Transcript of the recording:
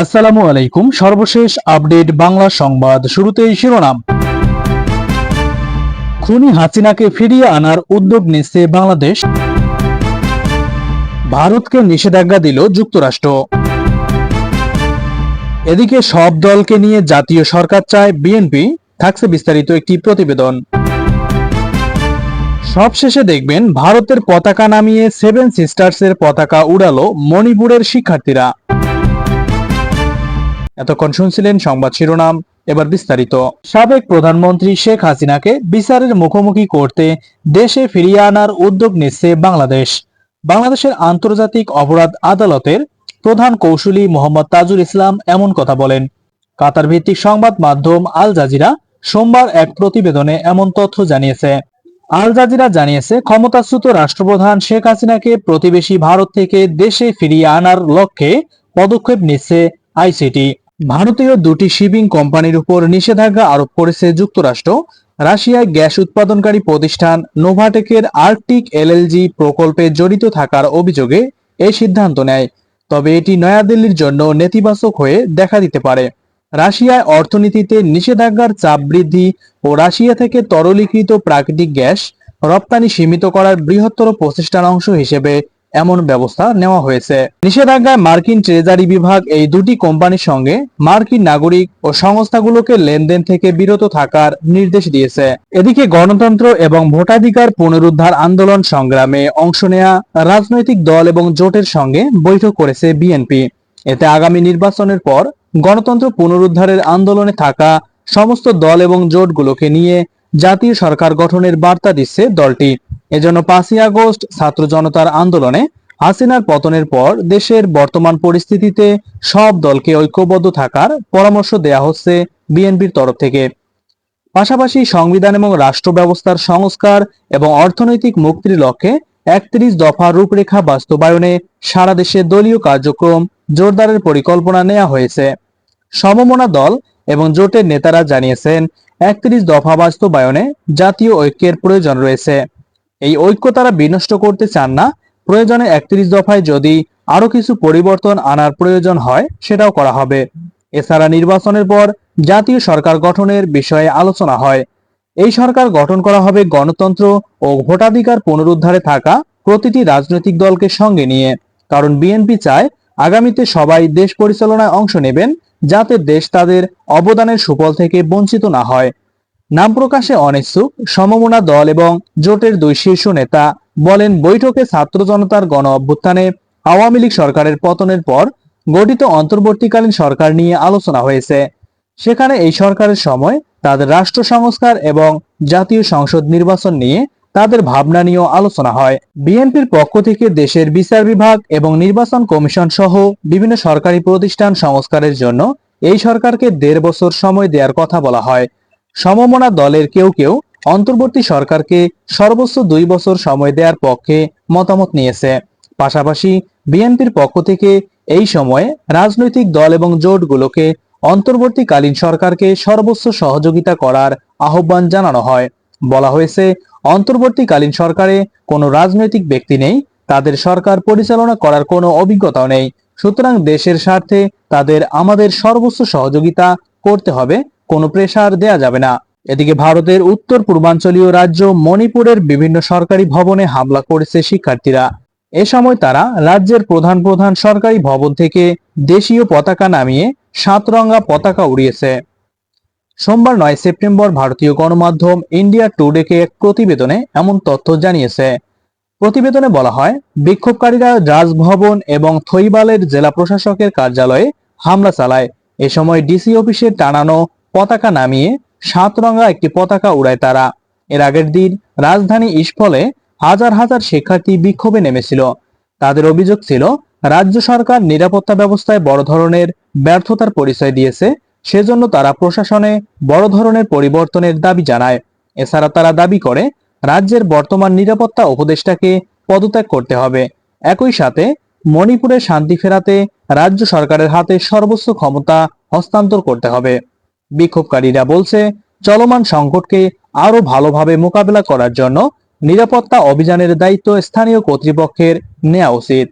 আসসালামু আলাইকুম। সর্বশেষ আপডেট বাংলা সংবাদ শুরুতেই শিরোনাম। খুনি হাসিনাকে ফিরিয়ে আনার উদ্যোগ নিচ্ছে বাংলাদেশ। ভারতকে নিষেধাজ্ঞা দিল যুক্তরাষ্ট্র। এদিকে সব দলকে নিয়ে জাতীয় সরকার চায় বিএনপি। থাকছে বিস্তারিত একটি প্রতিবেদন। সবশেষে দেখবেন, ভারতের পতাকা নামিয়ে সেভেন সিস্টার্সের পতাকা উড়ালো মণিপুরের শিক্ষার্থীরা। এতক্ষণ শুনছিলেন সংবাদ শিরোনাম, এবার বিস্তারিত। সাবেক প্রধানমন্ত্রী শেখ হাসিনাকে বিচারের মুখোমুখি করতে দেশে ফিরিয়ে আনার উদ্যোগ নিচ্ছে বাংলাদেশ। বাংলাদেশের আন্তর্জাতিক অপরাধ আদালতের প্রধান কৌশলী মোহাম্মদ তাজুল ইসলাম এমন কথা বলেন। কাতার ভিত্তিক সংবাদ মাধ্যম আল জাজিরা সোমবার এক প্রতিবেদনে এমন তথ্য জানিয়েছে। আল জাজিরা জানিয়েছে, ক্ষমতাচ্যুত রাষ্ট্রপ্রধান শেখ হাসিনাকে প্রতিবেশী ভারত থেকে দেশে ফিরিয়ে আনার লক্ষ্যে পদক্ষেপ নিচ্ছে আইসিটি। ভারতীয় দুটি শিপিং কোম্পানির উপর নিষেধাজ্ঞা আরোপ করেছে যুক্তরাষ্ট্র। রাশিয়ায় গ্যাস উৎপাদনকারী প্রতিষ্ঠান নোভাটেকের আর্কটিক এলএলজি প্রকল্পে জড়িত থাকার অভিযোগে এই সিদ্ধান্ত নেয়। তবে এটি নয়াদিল্লির জন্য নেতিবাচক হয়ে দেখা দিতে পারে। রাশিয়ায় অর্থনীতিতে নিষেধাজ্ঞার চাপ বৃদ্ধি ও রাশিয়া থেকে তরলীকৃত প্রাকৃতিক গ্যাস রপ্তানি সীমিত করার বৃহত্তর প্রচেষ্টার অংশ হিসেবে এমন ব্যবস্থা নেওয়া হয়েছে। নিষেধাজ্ঞায় মার্কিন ট্রেজারি বিভাগ এই দুটি কোম্পানির সঙ্গে মার্কিন নাগরিক ও সংস্থাগুলোকে লেনদেন থেকে বিরত থাকার নির্দেশ দিয়েছে। এদিকে গণতন্ত্র এবং ভোটাধিকার পুনরুদ্ধার আন্দোলন সংগ্রামে অংশ নেয়া রাজনৈতিক দল এবং জোটের সঙ্গে বৈঠক করেছে বিএনপি। এতে আগামী নির্বাচনের পর গণতন্ত্র পুনরুদ্ধারের আন্দোলনে থাকা সমস্ত দল এবং জোটগুলোকে নিয়ে জাতীয় সরকার গঠনের বার্তা দিচ্ছে দলটি। এজন্য পাঁচই আগস্ট ছাত্র জনতার আন্দোলনে হাসিনার পতনের পর দেশের বর্তমান পরিস্থিতিতে সব দলকে ঐক্যবদ্ধ থাকার পরামর্শ দেয়া হচ্ছে বিএনপির তরফ থেকে। পাশাপাশি সংবিধান এবং রাষ্ট্র ব্যবস্থার সংস্কার এবং অর্থনৈতিক মুক্তির লক্ষ্যে একত্রিশ দফা রূপরেখা বাস্তবায়নে সারা দেশে দলীয় কার্যক্রম জোরদারের পরিকল্পনা নেওয়া হয়েছে। সমমনা দল এবং জোটের নেতারা জানিয়েছেন, একত্রিশ দফা বাস্তবায়নে জাতীয় ঐক্যের প্রয়োজন রয়েছে। এই ঐক্য তারা বিনষ্ট করতে চান না। প্রয়োজনে একত্রিশ দফায় যদি আরও কিছু পরিবর্তন আনার প্রয়োজন হয়, সেটাও করা হবে। এছাড়া নির্বাচনের পর জাতীয় সরকার গঠনের বিষয়ে আলোচনা হয়। এই সরকার গঠন করা হবে গণতন্ত্র ও ভোটাধিকার পুনরুদ্ধারে থাকা প্রতিটি রাজনৈতিক দলকে সঙ্গে নিয়ে। কারণ বিএনপি চায় আগামীতে সবাই দেশ পরিচালনায় অংশ নেবেন, যাতে দেশ তাদের অবদানের সুফল থেকে বঞ্চিত না হয়। নাম প্রকাশে অনিচ্ছুক, সমমনা দল এবং জোটের দুই শীর্ষ নেতা বলেন বৈঠকে ছাত্র জনতার গণ অভ্যুত্থানে আওয়ামী লীগ সরকারের পতনের পর গঠিত অন্তর্বর্তীকালীন সরকার নিয়ে আলোচনা হয়েছে। সেখানে এই সরকারের সময় তাদের রাষ্ট্র সংস্কার এবং জাতীয় সংসদ নির্বাচন নিয়ে তাদের ভাবনা নিয়েও আলোচনা হয়। বিএনপির পক্ষ থেকে দেশের বিচার বিভাগ এবং নির্বাচন কমিশন সহ বিভিন্ন সরকারি প্রতিষ্ঠান সংস্কারের জন্য এই সরকারকে দেড় বছর সময় দেওয়ার কথা বলা হয়। সমমনা দলের কেউ কেউ অন্তর্বর্তী সরকারকে সর্বোচ্চ দুই বছর সময় দেওয়ার পক্ষে মতামত নিয়েছে। পাশাপাশি বিএনপির পক্ষ থেকে এই সময়ে রাজনৈতিক দল এবং জোটগুলোকে অন্তর্বর্তীকালীন সরকারকে সর্বোচ্চ সহযোগিতা করার আহ্বান জানানো হয়। বলা হয়েছে, অন্তর্বর্তীকালীন সরকারে কোনো রাজনৈতিক ব্যক্তি নেই, তাদের সরকার পরিচালনা করার কোনো অভিজ্ঞতাও নেই। সুতরাং দেশের স্বার্থে তাদের আমাদের সর্বোচ্চ সহযোগিতা করতে হবে কোনো প্রেসার দেয়া যাবে না। এদিকে ভারতের উত্তর পূর্বাঞ্চলীয় রাজ্য মণিপুরের বিভিন্ন সরকারি ভবনে হামলা করেছে শিক্ষার্থীরা। এ সময় তারা রাজ্যের প্রধান প্রধান সরকারি ভবন থেকে দেশীয় পতাকা নামিয়ে সাতরঙ্গা পতাকা উড়িয়েছে। সোমবার নয় সেপ্টেম্বর ভারতীয় গণমাধ্যম ইন্ডিয়া টুডেকে এক প্রতিবেদনে এমন তথ্য জানিয়েছে। প্রতিবেদনে বলা হয়, বিক্ষোভকারীরা রাজভবন এবং থৈবালের জেলা প্রশাসকের কার্যালয়ে হামলা চালায়। এ সময় ডিসি অফিসে টানানো পতাকা নামিয়ে সাতরঙ্গা একটি পতাকা উড়ায় তারা। এর আগের দিন রাজধানী ইস্ফলে হাজার হাজার শিক্ষার্থী বিক্ষোভে নেমেছিল। তাদের অভিযোগ ছিল, রাজ্য সরকার নিরাপত্তা ব্যবস্থায় বড় ধরনের ব্যর্থতার পরিচয় দিয়েছে, সেজন্য তারা প্রশাসনে বড় ধরনের পরিবর্তনের দাবি জানায়। এছাড়া তারা দাবি করে, রাজ্যের বর্তমান নিরাপত্তা উপদেষ্টাকে পদত্যাগ করতে হবে। একই সাথে মণিপুরে শান্তি ফেরাতে রাজ্য সরকারের হাতে সর্বোচ্চ ক্ষমতা হস্তান্তর করতে হবে। বিক্ষোভকারীরা বলছে, চলমান সংকটকে আরও ভালোভাবে মোকাবেলা করার জন্য নিরাপত্তা অভিযানের দায়িত্ব স্থানীয় কর্তৃপক্ষের নেওয়া উচিত।